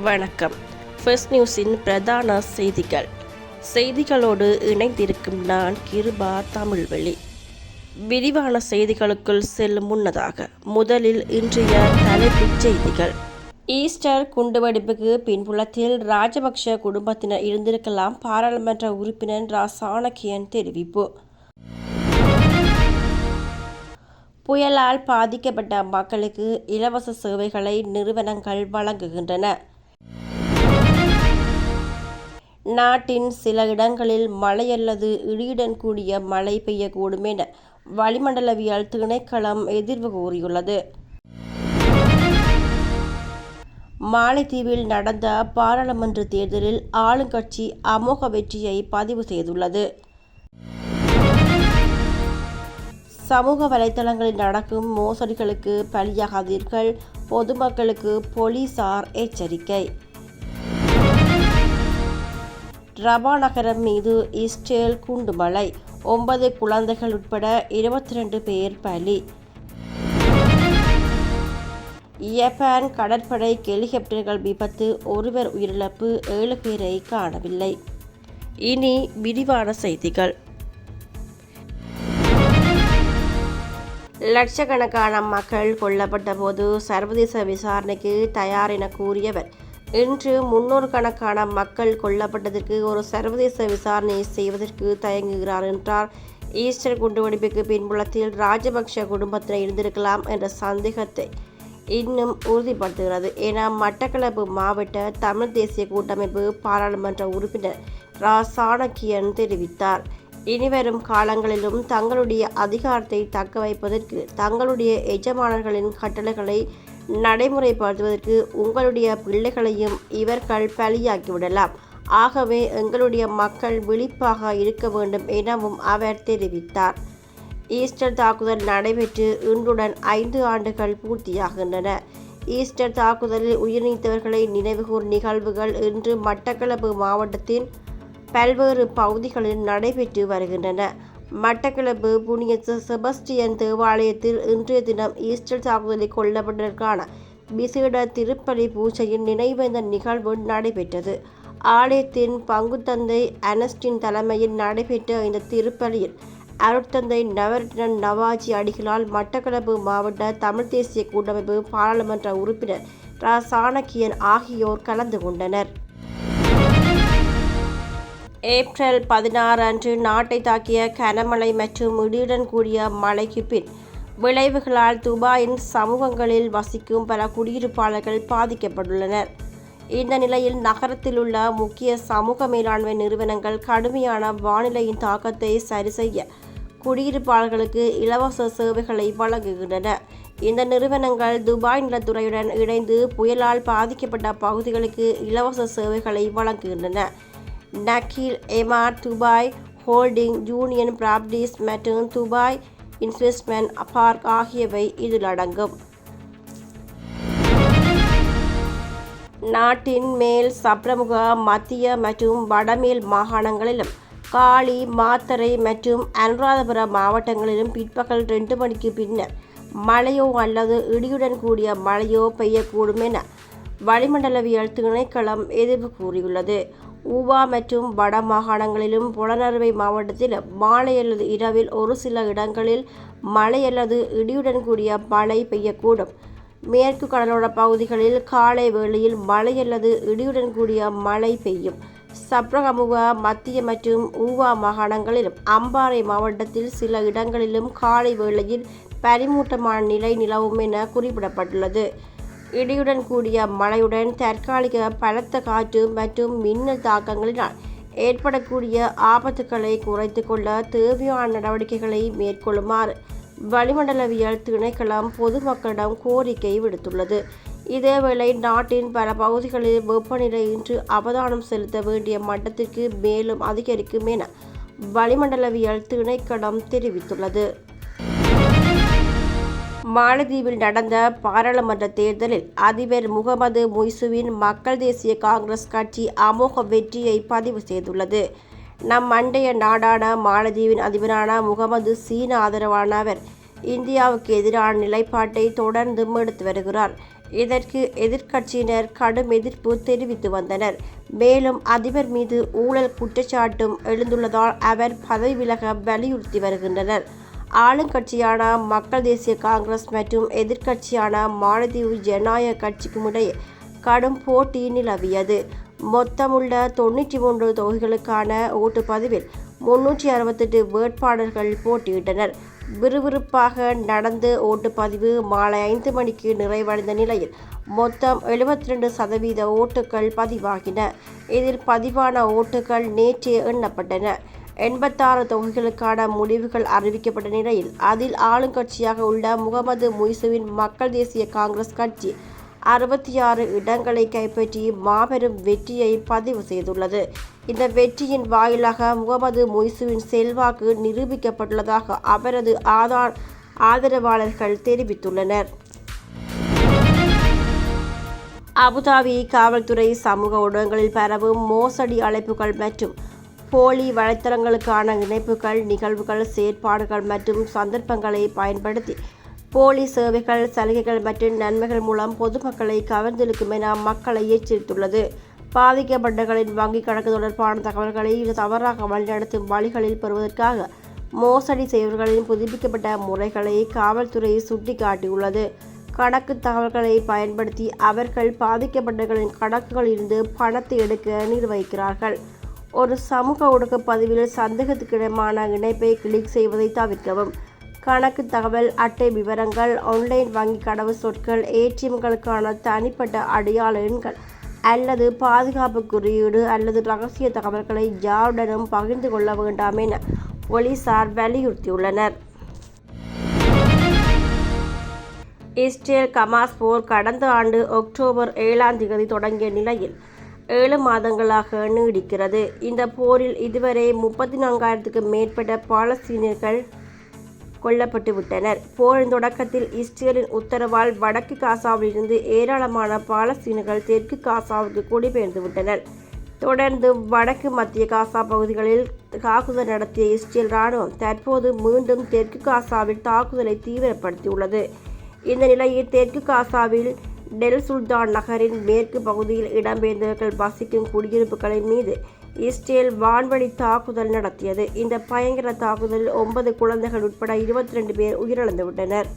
வணக்கம். ஃபர்ஸ்ட் நியூஸின் பிரதான செய்திகள். செய்திகளோடு இணைந்திருக்கும் நான் கிருபா தமிழ்வெளி. விரிவான செய்திகளுக்குள் செல்லும் முன்னதாக முதலில் இன்றைய தலைப்புச் செய்திகள். ஈஸ்டர் குண்டுவெடிப்புக்கு பின்புலத்தில் ராஜபக்ஷ குடும்பத்தினர் இருந்திருக்கலாம் பாராளுமன்ற உறுப்பினர் ரா சாணக்கியன் தெரிவிப்பு. புயலால் பாதிக்கப்பட்ட மக்களுக்கு இலவச சேவைகளை நிறுவனங்கள் வழங்குகின்றன. நாட்டின் சில இடங்களில் மழை அல்லது இடியுடன் கூடிய மழை பெய்யக்கூடும் என வளிமண்டலவியல் திணைக்களம் எதிர்வு கூறியுள்ளது. மாலைத்தீவில் நடந்த பாராளுமன்ற தேர்தலில் ஆளுங்கட்சி அமோக வெற்றியை பதிவு செய்துள்ளது. சமூக வலைத்தளங்களில் நடக்கும் மோசடிகளுக்கு பலியாகாதீர்கள். பொதுமக்களுக்கு போலீசார் எச்சரிக்கை. ரபா நகரம் மீது இஸ்ரேல் குண்டுமலை. ஒன்பது குழந்தைகள் உட்பட இருபத்தி ரெண்டு பேர் பலி. ஜப்பான் கடற்படை ஹெலிகாப்டர்கள் விபத்து. ஒருவர் உயிரிழப்பு. ஏழு பேரை காணவில்லை. இனி விரிவான செய்திகள். லட்சக்கணக்கான மக்கள் கொல்லப்பட்ட போது சர்வதேச விசாரணைக்கு தயார் என கூறியவர் இன்று முன்னூறு கணக்கான மக்கள் கொல்லப்பட்டதற்கு ஒரு சர்வதேச விசாரணையை செய்வதற்கு தயங்குகிறார் என்றார். ஈஸ்டர் குண்டுவெடிப்புக்கு பின்புலத்தில் ராஜபக்ஷ குடும்பத்தினர் இருந்திருக்கலாம் என்ற சந்தேகத்தை இன்னும் உறுதிப்படுத்துகிறது. என மட்டக்களப்பு மாவட்ட தமிழ் தேசிய கூட்டமைப்பு பாராளுமன்ற உறுப்பினர் ரா. சாணக்கியன் தெரிவித்தார். இனிவரும் காலங்களிலும் தங்களுடைய அதிகாரத்தை தக்க வைப்பதற்கு தங்களுடைய எஜமானர்களின் கட்டளைகளை நடைமுறைப்படுத்துவதற்கு உங்களுடைய பிள்ளைகளையும் இவர்கள் பலியாக்கிவிடலாம். ஆகவே எங்களுடைய மக்கள் விழிப்பாக இருக்க வேண்டும் எனவும் அவர் தெரிவித்தார். ஈஸ்டர் தாக்குதல் நடைபெற்று இன்றுடன் ஐந்து ஆண்டுகள் பூர்த்தியாகின்றன. ஈஸ்டர் தாக்குதலில் உயிர்நீத்தவர்களை நினைவுகூர் நிகழ்வுகள் இன்று மட்டக்களப்பு மாவட்டத்தின் பல்வேறு பகுதிகளில் நடைபெற்று வருகின்றன. மட்டக்களப்பு புனிய செபஸ்டியன் தேவாலயத்தில் இன்றைய தினம் ஈஸ்டர் தாக்குதலில் கொல்லப்பட்டதற்கான விசேட திருப்பலி பூஜையின் நினைவேந்த நிகழ்வு நடைபெற்றது. ஆலயத்தின் பங்குத்தந்தை அனஸ்டின் தலைமையில் நடைபெற்ற இந்த திருப்பலியில் அருட்தந்தை நவரத்னன் நவாஜி அடிகளால் மட்டக்களப்பு மாவட்ட தமிழ் தேசிய கூட்டமைப்பு பாராளுமன்ற உறுப்பினர் ரா. சாணக்கியன் ஆகியோர் கலந்து கொண்டனர். ஏப்ரல் பதினாறு அன்று நாட்டை தாக்கிய கனமழை மற்றும் இடியுடன் கூடிய மழைக்கு பின் விளைவுகளால் துபாயின் சமூகங்களில் வசிக்கும் பல குடியிருப்பாளர்கள் பாதிக்கப்பட்டுள்ளனர். இந்த நிலையில் நகரத்தில் உள்ள முக்கிய சமூக மேலாண்மை நிறுவனங்கள் கடுமையான வானிலையின் தாக்கத்தை சரிசெய்ய குடியிருப்பாளர்களுக்கு இலவச சேவைகளை வழங்குகின்றன. இந்த நிறுவனங்கள் துபாய் நிலத்துறையுடன் இணைந்து புயலால் பாதிக்கப்பட்ட பகுதிகளுக்கு இலவச சேவைகளை வழங்குகின்றன. நக்கீல் எமார் துபாய் ஹோல்டிங் ஜூனியன் ப்ராப்டிஸ் மற்றும் துபாய் இன்வெஸ்ட்மெண்ட் பார்க் ஆகியவை இதில் அடங்கும். நாட்டின் மேல் சப்ரமுக மத்திய மற்றும் வடமேல் மாகாணங்களிலும் காளி மாத்தறை மற்றும் அனுராதபுரம் மாவட்டங்களிலும் பிற்பகல் ரெண்டு மணிக்கு பின்னர் மழையோ அல்லது இடியுடன் கூடிய மழையோ பெய்யக்கூடும் என வளிமண்டலவியல் திணைக்களம் எதிர்ப்பு கூறியுள்ளது. ஊவா மற்றும் வட மாகாணங்களிலும் புலனறுவை மாவட்டத்தில் மாலை அல்லது இரவில் ஒரு சில இடங்களில் மழை அல்லது இடியுடன் கூடிய மழை பெய்யக்கூடும். மேற்கு கடலோர பகுதிகளில் காலை வேளையில் மழை அல்லது இடியுடன் கூடிய மழை பெய்யும். சப்ரகமுக மத்திய மற்றும் ஊவா மாகாணங்களிலும் அம்பாறை மாவட்டத்தில் சில இடங்களிலும் காலை வேளையில் பனிமூட்டமான நிலை நிலவும் என குறிப்பிடப்பட்டுள்ளது. இடியுடன் கூடிய மழையுடன் தற்காலிக பலத்த காற்று மற்றும் மின்னல் தாக்கங்களினால் ஏற்படக்கூடிய ஆபத்துக்களை குறைத்து கொள்ள தேவையான நடவடிக்கைகளை மேற்கொள்ளுமாறு வளிமண்டலவியல் திணைக்களம் பொதுமக்களிடம் கோரிக்கை விடுத்துள்ளது. இதேவேளை நாட்டின் பல பகுதிகளில் வெப்பநிலை இன்று அவதானம் செலுத்த வேண்டிய மட்டத்திற்கு மேலும் அதிகரிக்கும் என வளிமண்டலவியல் திணைக்களம் தெரிவித்துள்ளது. மாலத்தீவில் நடந்த பாராளுமன்ற தேர்தலில் அதிபர் முகமது முய்சுவின் மக்கள் தேசிய காங்கிரஸ் கட்சி அமோக வெற்றியை பதிவு செய்துள்ளது. நம் அண்டைய நாடான மாலத்தீவின் அதிபரான முகமது சீன ஆதரவான அவர் இந்தியாவுக்கு எதிரான நிலைப்பாட்டை தொடர்ந்து எடுத்து வருகிறார். இதற்கு எதிர்க்கட்சியினர் கடும் எதிர்ப்பு தெரிவித்து வந்தனர். மேலும் அதிபர் மீது ஊழல் குற்றச்சாட்டும் எழுந்துள்ளதால் அவர் பதவி விலக வலியுறுத்தி வருகின்றனர். ஆளுங்கட்சியான மக்கள் தேசிய காங்கிரஸ் மற்றும் எதிர்க்கட்சியான மாலத்தீவு ஜனநாயக கட்சிக்கும் இடையே கடும் போட்டி நிலவியது. மொத்தமுள்ள தொண்ணூற்றி மூன்று தொகுதிகளுக்கான ஓட்டுப்பதிவில் முன்னூற்றி அறுபத்தெட்டு வேட்பாளர்கள் போட்டியிட்டனர். விறுவிறுப்பாக நடந்து ஓட்டுப்பதிவு மாலை ஐந்து மணிக்கு நிறைவடைந்த நிலையில் மொத்தம் எழுபத்தி ரெண்டு சதவீத ஓட்டுகள் பதிவாகின. இதில் பதிவான ஓட்டுகள் நேற்றே எண்ணப்பட்டன. எண்பத்தாறு தொகுதிகளுக்கான முடிவுகள் அறிவிக்கப்பட்ட நிலையில் அதில் ஆளுங்கட்சியாக உள்ள முகமது முய்சுவின் மக்கள் தேசிய காங்கிரஸ் கட்சி அறுபத்தி ஆறு இடங்களை கைப்பற்றி மாபெரும் வெற்றியை பதிவு செய்துள்ளது. இந்த வெற்றியின் வாயிலாக முகமது முய்சுவின் செல்வாக்கு நிரூபிக்கப்பட்டுள்ளதாக அவரது ஆதார் ஆதரவாளர்கள் தெரிவித்துள்ளனர். அபுதாபி காவல்துறை சமூக ஊடகங்களில் பரவும் மோசடி அழைப்புகள் மற்றும் போலி வலைத்தளங்களுக்கான இணைப்புகள் நிகழ்வுகள் செயற்பாடுகள் மற்றும் சந்தர்ப்பங்களை பயன்படுத்தி போலி சேவைகள் சலுகைகள் மற்றும் நன்மைகள் மூலம் பொதுமக்களை கவர்ந்திழுக்கும் என மக்களை எச்சரித்துள்ளது. பாதிக்கப்பட்டவர்களின் வங்கிக் கணக்கு தொடர்பான தகவல்களை தவறாக வழிநடத்தும் வழிகளில் பெறுவதற்காக மோசடி செய்வர்களின் புதுப்பிக்கப்பட்ட முறைகளை காவல்துறை சுட்டிக்காட்டியுள்ளது. கணக்கு தகவல்களை பயன்படுத்தி அவர்கள் பாதிக்கப்பட்டவர்களின் கணக்குகளிலிருந்து பணத்தை எடுக்க நிர்வகிக்கிறார்கள். ஒரு சமூக ஊடக பதிவில் சந்தேகத்துக்கிடமான இணைப்பை கிளிக் செய்வதை தவிர்க்கவும். கணக்கு தகவல் அட்டை விவரங்கள் ஆன்லைன் வங்கி கடவு சொற்கள் ஏடிஎம்களுக்கான தனிப்பட்ட அடையாள எண்கள் அல்லது பாதுகாப்பு குறியீடு அல்லது ரகசிய தகவல்களை யாருடனும் பகிர்ந்து கொள்ள வேண்டாம் என போலீசார் வலியுறுத்தியுள்ளனர். இஸ்ரேல் கமாஸ் போர் கடந்த ஆண்டு அக்டோபர் ஏழாம் தேதி தொடங்கிய நிலையில் ஏழு மாதங்களாக நீடிக்கிறது. இந்த போரில் இதுவரை முப்பத்தி நான்காயிரத்துக்கு மேற்பட்ட பாலஸ்தீனியர்கள் கொல்லப்பட்டு விட்டனர். போரின் தொடக்கத்தில் இஸ்ரேலின் உத்தரவால் வடக்கு காசாவிலிருந்து ஏராளமான பாலஸ்தீனர்கள் தெற்கு காசாவுக்கு குடிபெயர்ந்து விட்டனர். தொடர்ந்து வடக்கு மத்திய காசா பகுதிகளில் தாக்குதல் நடத்திய இஸ்ரேல் ராணுவம் தற்போது மீண்டும் தெற்கு காசாவில் தாக்குதலை தீவிரப்படுத்தியுள்ளது. இந்த நிலையில் தெற்கு காசாவில் டெல் சுல்தான் நகரின் மேற்கு பகுதியில் இடம்பெயர்ந்தவர்கள் வசிக்கும் குடியிருப்புகளின் மீது இஸ்ரேல் வான்வழி தாக்குதல் நடத்தியது. இந்த பயங்கர தாக்குதலில் ஒன்பது குழந்தைகள் உட்பட இருபத்தி ரெண்டு பேர் உயிரிழந்துவிட்டனர்.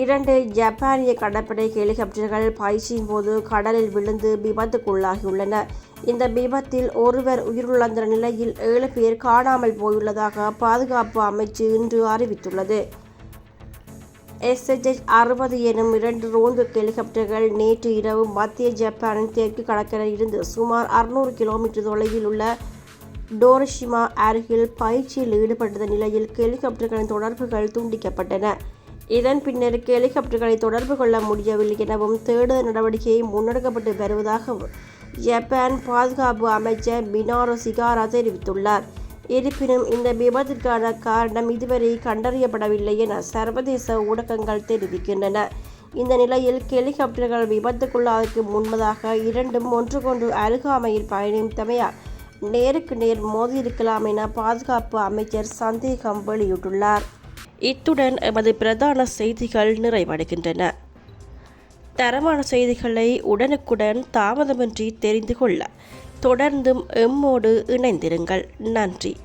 இரண்டு ஜப்பானிய கடற்படை ஹெலிகாப்டர்கள் பயிற்சியின் போது கடலில் விழுந்து விபத்துக்குள்ளாகியுள்ளன இந்த விபத்தில் ஒருவர் உயிரிழந்த நிலையில் ஏழு பேர் காணாமல் போயுள்ளதாக பாதுகாப்பு அமைச்சு இன்று அறிவித்துள்ளது. எஸ்எச்எச் அறுபது எனும் இரண்டு ரோந்து ஹெலிகாப்டர்கள் நேற்று இரவு மத்திய ஜப்பானின் தெற்கு கடற்கரையில் இருந்து சுமார் அறுநூறு கிலோமீட்டர் தொலைவில் உள்ள டோரஷிமா அருகில் பயிற்சியில் ஈடுபட்ட நிலையில் ஹெலிகாப்டர்களின் தொடர்புகள் துண்டிக்கப்பட்டன. இதன் பின்னர் ஹெலிகாப்டர்களை தொடர்பு கொள்ள முடியவில்லை எனவும் தேடுதல் நடவடிக்கையை முன்னெடுக்கப்பட்டு வருவதாகவும் ஜப்பான் பாதுகாப்பு அமைச்சர் மினாரோ சிகாரா தெரிவித்துள்ளார். இருப்பினும் இந்த விபத்திற்கான காரணம் இதுவரை கண்டறியப்படவில்லை என சர்வதேச ஊடகங்கள் தெரிவிக்கின்றன. இந்த நிலையில் ஹெலிகாப்டர்கள் விபத்துக்குள்ளாதற்கு முன்பதாக இரண்டும் ஒன்றுக்கொன்று அருகாமையில் பயணித்தமையால் நேருக்கு நேர் மோதியிருக்கலாம் என பாதுகாப்பு அமைச்சர் சந்தேகம் வெளியிட்டுள்ளார். இத்துடன் எமது பிரதான செய்திகள் நிறைவடைகின்றன. தரமான செய்திகளை உடனுக்குடன் தாமதமின்றி தெரிந்து கொள்ள தொடர்ந்தும் எம்மோடு இணைந்திருங்கள். நன்றி.